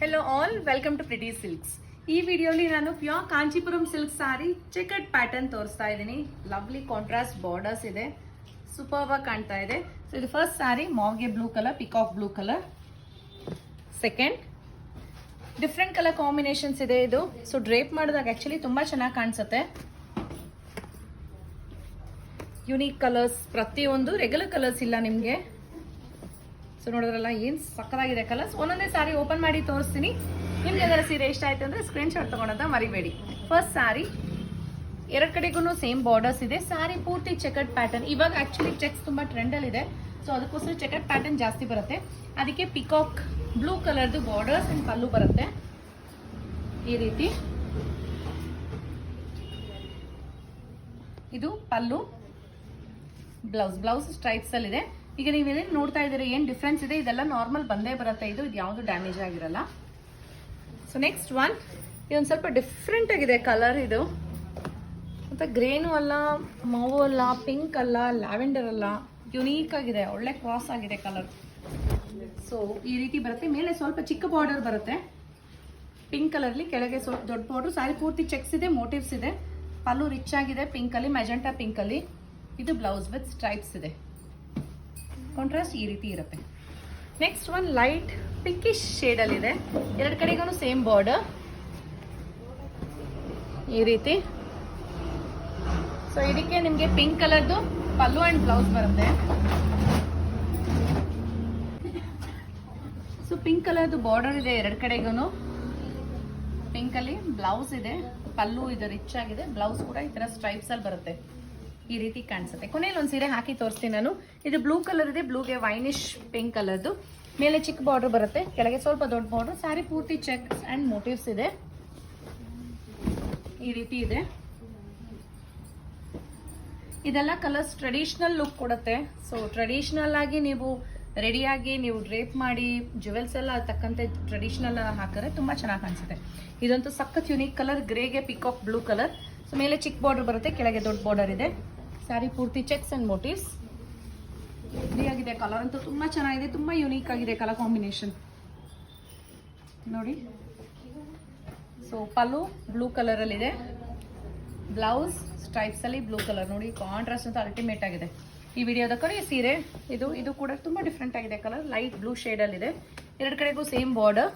Hello all welcome to pretty silks ಈ ವಿಡಿಯೋಲಿ ನಾನು pure Kanchipuram silk sari checked pattern ತೋರಿಸ್ತಾ ಇದ್ದೀನಿ. ಲವ್ಲಿ ಕಾಂಟ್ರಾಸ್ಟ್ ಬಾರ್ಡರ್ಸ್ ಇದೆ. ಸೂಪರ್ ಕಾಣ್ತಾ ಇದೆ. ಸೊ ಇದು ಫಸ್ಟ್ ಸಾರಿ ಮಾವ್ಗೆ blue colour peacock blue colour second different colour combinations ಇದೆ ಇದು. ಸೊ ಡ್ರೇಪ್ ಮಾಡಿದಾಗ ಆ್ಯಕ್ಚುಲಿ ತುಂಬ ಚೆನ್ನಾಗಿ ಕಾಣಿಸುತ್ತೆ. ಯುನೀಕ್ ಕಲರ್ಸ್ ಪ್ರತಿಯೊಂದು ರೆಗ್ಯುಲರ್ ಕಲರ್ಸ್ ಇಲ್ಲ ನಿಮಗೆ. ಸೊ ನೋಡಿದ್ರಲ್ಲ, ಏನು ಸಕ್ಕದಾಗಿದೆ ಕಲರ್ಸ್ ಒಂದೊಂದೇ ಸಾರಿ ಓಪನ್ ಮಾಡಿ ತೋರಿಸ್ತೀನಿ. ನಿಮ್ಗೆ ಅದರ ಸೀರೆ ಇಷ್ಟ ಆಯ್ತು ಅಂದರೆ ಸ್ಕ್ರೀನ್ ಶಾಟ್ ತೊಗೊಳೋದ ಮರಿಬೇಡಿ. ಫಸ್ಟ್ ಸಾರಿ ಎರಡು ಕಡೆಗೂ ಸೇಮ್ ಬಾರ್ಡರ್ಸ್ ಇದೆ. ಸಾರಿ ಪೂರ್ತಿ ಚೆಕಡ್ ಪ್ಯಾಟರ್ನ್ ಇವಾಗ ಆ್ಯಕ್ಚುಲಿ ಚೆಕ್ಸ್ ತುಂಬ ಟ್ರೆಂಡಲ್ಲಿದೆ ಸೊ ಅದಕ್ಕೋಸ್ಕರ ಚೆಕಡ್ ಪ್ಯಾಟರ್ನ್ ಜಾಸ್ತಿ ಬರುತ್ತೆ. ಅದಕ್ಕೆ ಪಿಕಾಕ್ ಬ್ಲೂ ಕಲರ್ದು ಬಾರ್ಡರ್ಸ್ ಆ್ಯಂಡ್ ಪಲ್ಲು ಬರುತ್ತೆ. ಈ ರೀತಿ. ಇದು ಪಲ್ಲು ಬ್ಲೌಸ್ ಬ್ಲೌಸ್ ಸ್ಟ್ರೈಪ್ಸಲ್ಲಿದೆ ಈಗ ನೀವು ಏನೇನು ನೋಡ್ತಾ ಇದ್ದೀರಿ? ಏನು ಡಿಫ್ರೆನ್ಸ್ ಇದೆ? ಇದೆಲ್ಲ ನಾರ್ಮಲ್ ಬಂದೇ ಬರುತ್ತೆ. ಇದು ಇದು ಯಾವುದು ಡ್ಯಾಮೇಜ್ ಆಗಿರಲ್ಲ. ಸೊ ನೆಕ್ಸ್ಟ್ ಒನ್ ಇದೊಂದು ಸ್ವಲ್ಪ ಡಿಫ್ರೆಂಟ್ ಆಗಿದೆ ಕಲರ್ ಇದು. ಮತ್ತು ಗ್ರೇನು ಅಲ್ಲ, ಮಾವು ಅಲ್ಲ ಪಿಂಕ್ ಅಲ್ಲ ಲ್ಯಾವೆಂಡರ್ ಅಲ್ಲ. ಯುನೀಕ್ ಆಗಿದೆ, ಒಳ್ಳೆ ಕ್ರಾಸ್ ಆಗಿದೆ ಕಲರ್ ಸೊ ಈ ರೀತಿ ಬರುತ್ತೆ. ಮೇಲೆ ಸ್ವಲ್ಪ ಚಿಕ್ಕ ಬಾರ್ಡರ್ ಬರುತ್ತೆ. ಪಿಂಕ್ ಕಲರ್ಲಿ ಕೆಳಗೆ ಸ್ವಲ್ಪ ದೊಡ್ಡ ಬಾರ್ಡರ್ ಸಾರಿ, ಪೂರ್ತಿ ಚೆಕ್ಸ್ ಇದೆ ಮೋಟಿವ್ಸ್ ಇದೆ. ಪಲ್ಲು ರಿಚ್ ಆಗಿದೆ ಪಿಂಕಲ್ಲಿ ಮೆಜೆಂಟಾ ಪಿಂಕಲ್ಲಿ ಇದು ಬ್ಲೌಸ್ ವಿತ್ ಸ್ಟ್ರೈಪ್ಸ್ ಇದೆ. ಕಾಂಟ್ರಾಸ್ಟ್ ಈ ರೀತಿ ಇರುತ್ತೆ. ನೆಕ್ಸ್ಟ್ ಒನ್ ಲೈಟ್ ಪಿಂಕಿಶ್ ಶೇಡಲ್ಲಿದೆ ಎರಡು ಕಡೆಗೂ ಸೇಮ್ ಬಾರ್ಡರ್ ಈ ರೀತಿ. ಸೊ ಇದಕ್ಕೆ ನಿಮಗೆ ಪಿಂಕ್ ಕಲರ್ದು ಪಲ್ಲು ಆ್ಯಂಡ್ ಬ್ಲೌಸ್ ಬರುತ್ತೆ. ಸೊ ಪಿಂಕ್ ಕಲರ್ದು ಬಾರ್ಡರ್ ಇದೆ ಎರಡು ಕಡೆಗೂ ಪಿಂಕ್ ಅಲ್ಲಿ ಬ್ಲೌಸ್ ಇದೆ. ಪಲ್ಲು ಇದು ರಿಚ್ ಆಗಿದೆ. ಬ್ಲೌಸ್ ಕೂಡ ಈ ತರ ಸ್ಟ್ರೈಪ್ಸ್ ಅಲ್ಲಿ ಬರುತ್ತೆ. ಈ ರೀತಿ ಕಾಣಿಸುತ್ತೆ. ಕೊನೆಯಲ್ಲಿ ಒಂದು ಸೀರೆ ಹಾಕಿ ತೋರಿಸ್ತೀನಿ ನಾನು. ಇದು ಬ್ಲೂ ಕಲರ್ ಇದೆ ಬ್ಲೂಗೆ ವೈನಿಶ್ ಪಿಂಕ್ ಕಲರ್ದು ಮೇಲೆ ಚಿಕ್ಕ ಬಾರ್ಡರ್ ಬರುತ್ತೆ. ಕೆಳಗೆ ಸ್ವಲ್ಪ ದೊಡ್ಡ ಬಾರ್ಡರ್ ಸ್ಯಾರಿ ಪೂರ್ತಿ ಚೆಕ್ಸ್ ಅಂಡ್ ಮೋಟಿವ್ಸ್ ಇದೆ. ಈ ರೀತಿ ಇದೆ. ಇದೆಲ್ಲ ಕಲರ್ಸ್ ಟ್ರೆಡಿಷನಲ್ ಲುಕ್ ಕೊಡುತ್ತೆ. ಸೊ ಟ್ರೆಡಿಷನಲ್ ಆಗಿ ನೀವು ರೆಡಿಯಾಗಿ ನೀವು ಡ್ರೇಪ್ ಮಾಡಿ ಜುವೆಲ್ಸ್ ಎಲ್ಲ ತಕ್ಕಂತೆ ಟ್ರೆಡಿಷನಲ್ ಹಾಕಿದ್ರೆ ತುಂಬ ಚೆನ್ನಾಗಿ ಕಾಣಿಸುತ್ತೆ. ಇದಂತೂ ಸಖತ್ ಯುನೀಕ್ ಕಲರ್ ಗ್ರೇಗೆ ಪಿಕಾಕ್ ಬ್ಲೂ ಕಲರ್ ಸೊ ಮೇಲೆ ಚಿಕ್ಕ ಬಾರ್ಡರ್ ಬರುತ್ತೆ, ಕೆಳಗೆ ದೊಡ್ಡ ಬಾರ್ಡರ್ ಇದೆ. ಸ್ಯಾರಿ ಪೂರ್ತಿ ಚೆಕ್ಸ್ ಅಂಡ್ ಮೋಟಿವ್ಸ್. ಆಗಿದೆ ಕಲರ್ ಅಂತೂ ತುಂಬ ಚೆನ್ನಾಗಿದೆ, ತುಂಬ ಯುನೀಕ್ ಆಗಿದೆ ಕಲರ್ ಕಾಂಬಿನೇಷನ್ ನೋಡಿ. ಸೊ ಪಲ್ಲು ಬ್ಲೂ ಕಲರಲ್ಲಿದೆ ಬ್ಲೌಸ್ ಸ್ಟ್ರೈಪ್ಸ್ ಅಲ್ಲಿ ಬ್ಲೂ ಕಲರ್ ನೋಡಿ ಕಾಂಟ್ರಾಸ್ಟ್ ಅಂತ ಅಲ್ಟಿಮೇಟ್ ಆಗಿದೆ. ಈ ವಿಡಿಯೋದ ಕಡೆ ಸೀರೆ, ಇದು ಇದು ಕೂಡ ತುಂಬಾ ಡಿಫ್ರೆಂಟ್ ಆಗಿದೆ ಕಲರ್ ಲೈಟ್ ಬ್ಲೂ ಶೇಡ್ ಅಲ್ಲಿ ಇದೆ. ಎರಡು ಕಡೆಗೂ ಸೇಮ್ ಬಾರ್ಡರ್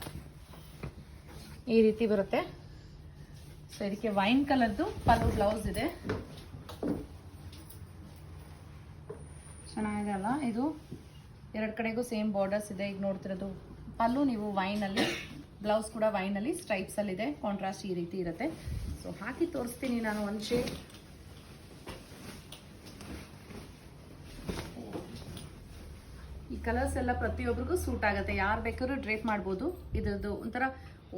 ಈ ರೀತಿ ಬರುತ್ತೆ. ಸೊ ಇದಕ್ಕೆ ವೈನ್ ಕಲರ್ದು ಪಲ್ಲು ಬ್ಲೌಸ್ ಇದೆ. ಚೆನ್ನಾಗಿದೆ ಇದು ಎರಡು ಕಡೆಗೂ ಸೇಮ್ ಬಾರ್ಡರ್ಸ್ ಇದೆ. ಈಗ ನೋಡ್ತಿರೋದು, ಪಲ್ಲು ನೀವು ವೈನಲ್ಲಿ ಬ್ಲೌಸ್ ಕೂಡ ವೈನಲ್ಲಿ ಸ್ಟ್ರೈಪ್ಸಲ್ಲಿ ಇದೆ. ಕಾಂಟ್ರಾಸ್ಟ್ ಈ ರೀತಿ ಇರುತ್ತೆ. ಸೊ ಹಾಕಿ ತೋರಿಸ್ತೀನಿ ನಾನು ಒಂದು ಶೇಡ್ ಈ ಕಲರ್ಸ್ ಎಲ್ಲ ಪ್ರತಿಯೊಬ್ಬರಿಗೂ ಸೂಟ್ ಆಗುತ್ತೆ. ಯಾರು ಬೇಕಾದ್ರೂ ಡ್ರೇಪ್ ಮಾಡ್ಬೋದು. ಇದ್ರದ್ದು ಒಂಥರ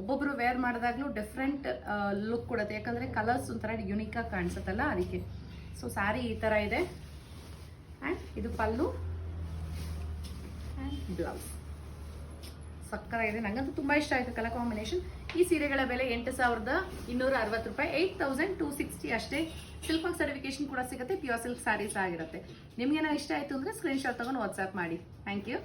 ಒಬ್ಬೊಬ್ಬರು ವೇರ್ ಮಾಡಿದಾಗಲೂ ಡಿಫ್ರೆಂಟ್ ಲುಕ್ ಕೊಡುತ್ತೆ. ಯಾಕಂದರೆ ಕಲರ್ಸ್ ಒಂಥರ ಯುನೀಕಾಗಿ ಕಾಣಿಸುತ್ತಲ್ಲ ಅದಕ್ಕೆ. ಸೊ ಸ್ಯಾರಿ ಈ ಥರ ಇದೆ. ಆ್ಯಂಡ್ ಇದು ಪಲ್ಲು. ಆ್ಯಂಡ್ ಬ್ಲೌಸ್ ಸಕ್ಕತ್ತಾಗಿದೆ ನನಗಂತೂ ತುಂಬ ಇಷ್ಟ ಆಯಿತು ಕಲರ್ ಕಾಂಬಿನೇಷನ್. ಈ ಸೀರೆಗಳ ಬೆಲೆ ಎಂಟು ಸಾವಿರದ ಇನ್ನೂರ ಅರವತ್ತು ರೂಪಾಯಿ. ಏಯ್ಟ್ ತೌಸಂಡ್ ಟೂ ಸಿಕ್ಸ್ಟಿ ಅಷ್ಟೇ. ಸಿಲ್ಕ್ ವರ್ಕ್ ಸರ್ಟಿಫಿಕೇಶನ್ ಕೂಡ ಸಿಗುತ್ತೆ. ಪ್ಯೂರ್ ಸಿಲ್ಕ್ ಸ್ಯಾರೀಸ್ ಆಗಿರುತ್ತೆ. ನಿಮ್ಗೇನೋ ಇಷ್ಟ ಆಯಿತು ಅಂದರೆ ಸ್ಕ್ರೀನ್ಶಾಟ್ ತೊಗೊಂಡು ವಾಟ್ಸ್ಆ್ಯಪ್ ಮಾಡಿ. Thank you